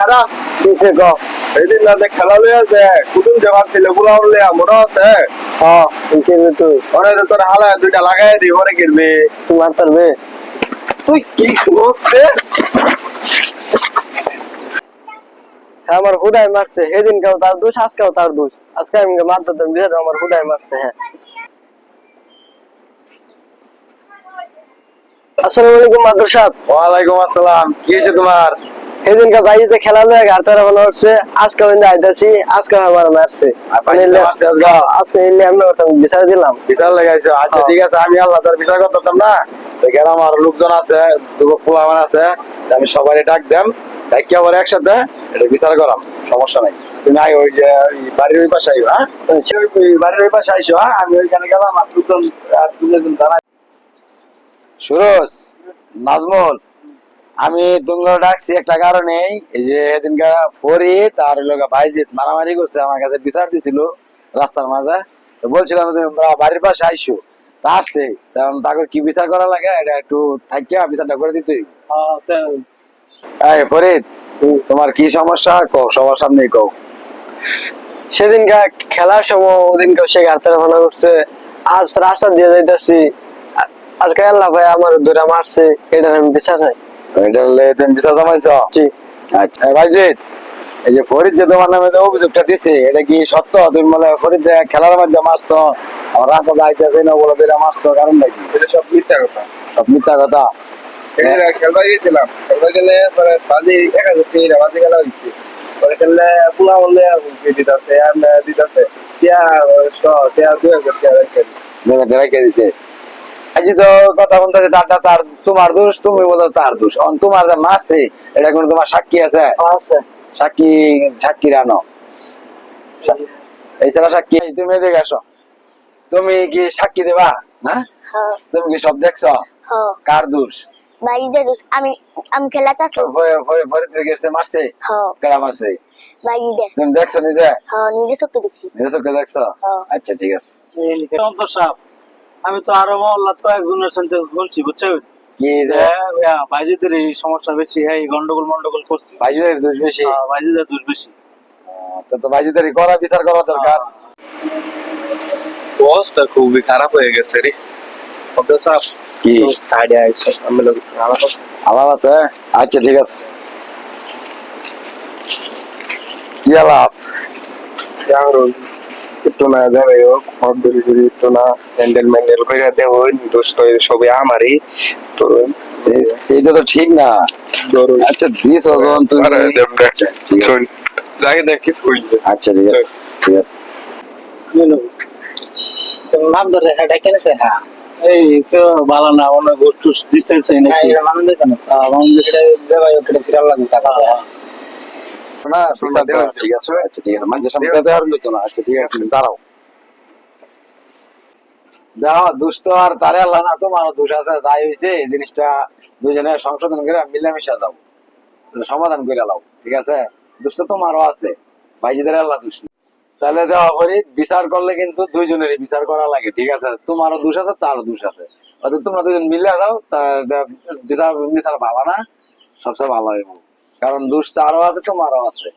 খারাপ কিসে ক সেদিন রাতে খেলা লয়ে আছে কুটুম যাবার ছেলেগুলো উঠলে মনে আছে। হ্যাঁ কিনবে তুই ওরে তো তোর হালা দুইটা লাগাই দি ওরে কিনবে। তুই মারতার বে। তুই কি করছে আমার হুদাই মারছে সেদিন কেউ তার দোষ আজকেও তার দোষ। আজকে আমি মারতে দিতাম বিয়ে আমার হুদাই মারছে হ্যাঁ আসসালামু আলাইকুম মাদুর সাহেব ওয়ালাইকুম আসসালাম কি হয়েছে তোমার? সেদিনকে বাইরে খেলা লয়ে ভালো হচ্ছে আজকে আমি আইতাছি আজকে আমার মারছে আজকে? হ্যাঁ, নিলে আমি ওটা বিচার দিলাম বিচার লাগাইছো আচ্ছা হ্যাঁ। ঠিক আছে আমি আল্লাহ তার বিচার করতাম না লোকজন আছে পোলামান আছে আমি সবাই ডাক দেম ডাকি আবার একসাথে এটা বিচার করাম সমস্যা নাই তুমি আই ওই যে বাড়ির ওই পাশে আইবা হ্যাঁ। ওই- ওই বাড়ির ওই পাশে আইসো হ্যাঁ আমি ওইখানে গেলাম আর দুজন আর দুজন সুরজ নাজমুল আমি তোমরা ডাকছি একটা কারণে এই যে এদিনকার ফরিদ আর লোক ভাইজিৎ মারামারি করছে আমার কাছে বিচার দিছিল রাস্তার মাঝে। তো বলছিলাম তুমি বাড়ির পাশে আইসো। তা আসছে। তখন তাকে কি বিচার করা লাগে এটা একটু থাকিয়া বিচারটা করে দিতে হইব। এই ফরিদ তোমার কি সমস্যা? কও সবার সামনে কও। সেদিনকে খেলার সময় ওদিনকে সে ঘাটতারা ভালো করছে। আজ রাস্তা দিয়ে যাইতেছি। আজকে আল্লাহ ভাই আমার দূরে মারছে এটা আমি বিচার চাই এটা তুমি বিচার জমাইছ? আচ্ছা এই ভাইজিৎ এই যে ফরিদ যে তোমার নামে অভিযোগটা দিছে এটা কি সত্য? তুমি বলে ফরিদ খেলার মধ্যে মারছো আমার রাস্তা যাইতেছে না বলে দিলে মারছো কারণ নাকি এটা সব মিথ্যা কথা। সব মিথ্যা কথা? এটা খেলবা গেছিলাম। খেলবা গেলে পরে বাজি এক হাজার টাকা বাজি খেলা হয়েছে পরে খেললে পোলা বললে দিতেছে আর দিতেছে। টিয়া শ দুই হাজার রেখে দিছে। রেখে কথা তারটা তার তোমার দোষ তুমি বলো তার দোষ। অন তোমার যে মারছে এটা কোন তোমার সাক্ষী আছে? আছে। সাক্ষী সাক্ষী রানো? এই ছাড়া সাক্ষী তুমি এদিকে আসো। তুমি কি সাক্ষী দেবা? না হ্যাঁ। তুমি কি সব দেখছ? হ্যাঁ। কার দোষ? বাড়িতে আমি আমি খেলাটা তো ফরিদ গেছে মারছে হ্যাঁ। কেডা মারছে বাড়িতে তুমি দেখছ নিজে? হ্যাঁ নিজে চোখে দেখছি নিজে চোখে দেখছ? হ্যাঁ। আচ্ছা ঠিক আছে। অন্তর সাহেব আমি তো আরও মহল্লা তো একজনের সঙ্গে শুনছি বুঝছেন কি ভাইজিদের এই সমস্যা বেশি হ্যাঁ গন্ডগোল মন্ডগোল করছে। ভাইজিদের দোষ বেশি? হ্যাঁ, ভাইজিদের দোষ বেশি। তো ভাইজিদের করা বিচার করা দরকার। অবস্থা খুবই খারাপ হয়ে গেছে রে। কি? সাইডে আইসো আমি লোক আলাপ আছে। আচ্ছা ঠিক আছে। কি আলাপ? জানুন একটু না যাবে ও খড় ধরে ধরে একটু না হ্যান্ডেল ম্যান্ডেল করে দেব দোস্ত সবই আমারই। তো এইটা তো ঠিক না। আচ্ছা দিস যখন তুমি যাকে দেখ কিছু হইছে আচ্ছা ঠিক আছে ঠিক আছে। মাপ ধরে এটা কেনেছে হ্যাঁ। এই কেউ ভালো না অনেক গোষ্ঠ মানুষ দিতে না। হ্যাঁ, মানুষ এটা যাবাই ওকে ফিরাল লাগবে টাকা না বিচার ঠিক আছে আচ্ছা ঠিক আছে। মানুষের সামনে দেওয়ার হতো না আচ্ছা ঠিক আছে। দাঁড়াও। দেখো দুষ্ট আর তারে আল্লাহ না তোমারও দোষ আছে যাই হয়েছে এই জিনিসটা দুজনে সংশোধন করে মিলামিশা যাও। সমাধান করে লাও ঠিক আছে? দুষ্ট তোমারও আছে ভাইজিদের আল্লাহ দোষ তাহলে দেওয়া করি বিচার করলে কিন্তু দুইজনেরই বিচার করা লাগে ঠিক আছে? তোমারও দোষ আছে তারও দোষ আছে। অর্থাৎ তোমরা দুজন মিলে যাও বিচার বিচার ভালো না সবচেয়ে ভালো হইব কারণ দুষ্ট আরও আছে তোমারও আছে।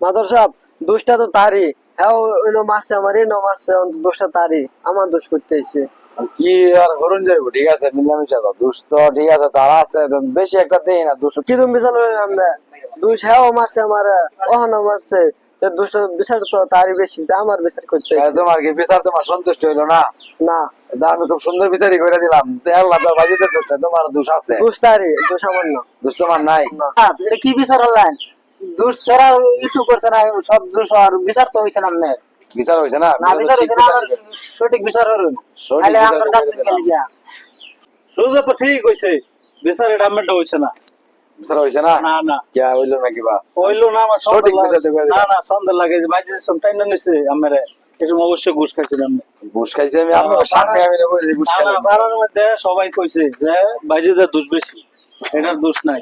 মাদর সাহেব দুষ্টা তো তারই। হ্যাঁ ওইলো মারছে আমারই ন মারছে দোষটা তারই। আমার দোষ করতে এসে কি আর করুন যাইব ঠিক আছে মিলামিশা তো। দুষ্ট ঠিক আছে তারা আছে বেশি একটা দেই না দুষ্ট। কি তুমি আমরা? দোষ হ্যাঁ মারছে আমার ওহানো মারছে। তো বিচার তো তারই বেশি আমার বিচার করতে তোমার কি বিচার তোমার সন্তুষ্ট হইল না? না। আমি খুব সুন্দর বিচারই করে দিলাম। আল্লাহ তো বাজিতে দোষ নাই, তোমার দোষ আছে। দোষ তারই দোষ আমার না। দোষ তোমার নাই। এটা কি বিচার হলেন দোষ সেরা একটু করছে না সব দোষ আর বিচার তো হয়েছে না আপনার। বিচার হয়েছে না? না বিচার ঠিক না সঠিক বিচার হরুন সঠিক তাহলে আমার কাছে গেলে গিয়া। তো ঠিক হয়েছে বিচার এটা হয়েছে না। বিচার হয়েছে না? না না। কে হইল নাকি বা? হইল না আমার সঠিক সন্দেহ বিচার তো করে লাগে- দিলাম। না না সন্দেহ লাগে যে ভাইজিদের সব টাইম নিছে আমার। এরকম অবশ্যই ঘুষ খাইছিলাম ঘুষ খাইছে আমি আপনার সামনে আমি না বলেছি ঘুষ না না খাইলাম মধ্যে সবাই কইছে যে দোষ বেশি এটার দোষ নাই।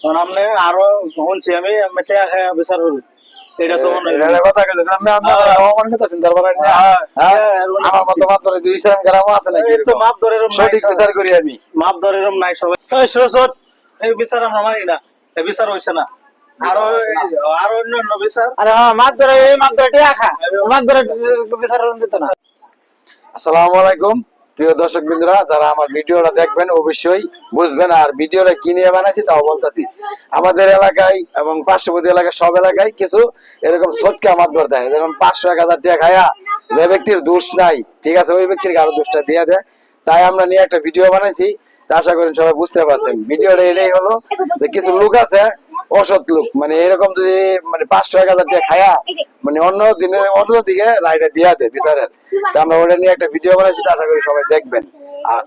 কারণ আপনি আরও শুনছি আমি আমি বিচার এটা তো মনে হয়। কথা আমি হ্যাঁ, হ্যাঁ হ্যাঁ, দুই গ্রাম আছে নাকি তো মাপ ধরে সঠিক সবাই। বিচার করি আমি। মাপ ধরে নাই সবাই। এই সরস্বত! এই বিচার আমরা মানি না। এই বিচার হইছে না। আরও আরও অন্যান্য বিচার আরে হ্যাঁ মাছ ধরে এই মাছ ধরে টিয়া খা। মাছ ধরে বিচার দিত না। আসসালামু আলাইকুম। প্রিয় দর্শক বিন্দুরা যারা আমার ভিডিওটা দেখবেন অবশ্যই বুঝবেন। আর ভিডিওটা কি নিয়ে বানাইছি তাও বলতেছি। আমাদের এলাকায় এবং পার্শ্ববর্তী এলাকায় সব এলাকায় কিছু এরকম সটকা মাতবর দেয় যেমন পাঁচশো এক হাজার টাকা খায়া যে ব্যক্তির দোষ নাই ঠিক আছে ওই ব্যক্তির আরও দোষটা দিয়ে দেয়। তাই আমরা নিয়ে একটা ভিডিও বানাইছি। আশা করেন সবাই বুঝতে পারছেন। ভিডিওটা এটাই হলো যে কিছু লোক আছে, অসৎ লোক। মানে এরকম যদি মানে পাঁচশো, এক হাজার টাকা খায়া মানে অন্য দিনে, অন্য দিকে রাইডে দিয়ে দেয় বিচারের। তা আমরা ওটা নিয়ে একটা ভিডিও বানাইছি আশা করি সবাই দেখবেন। আর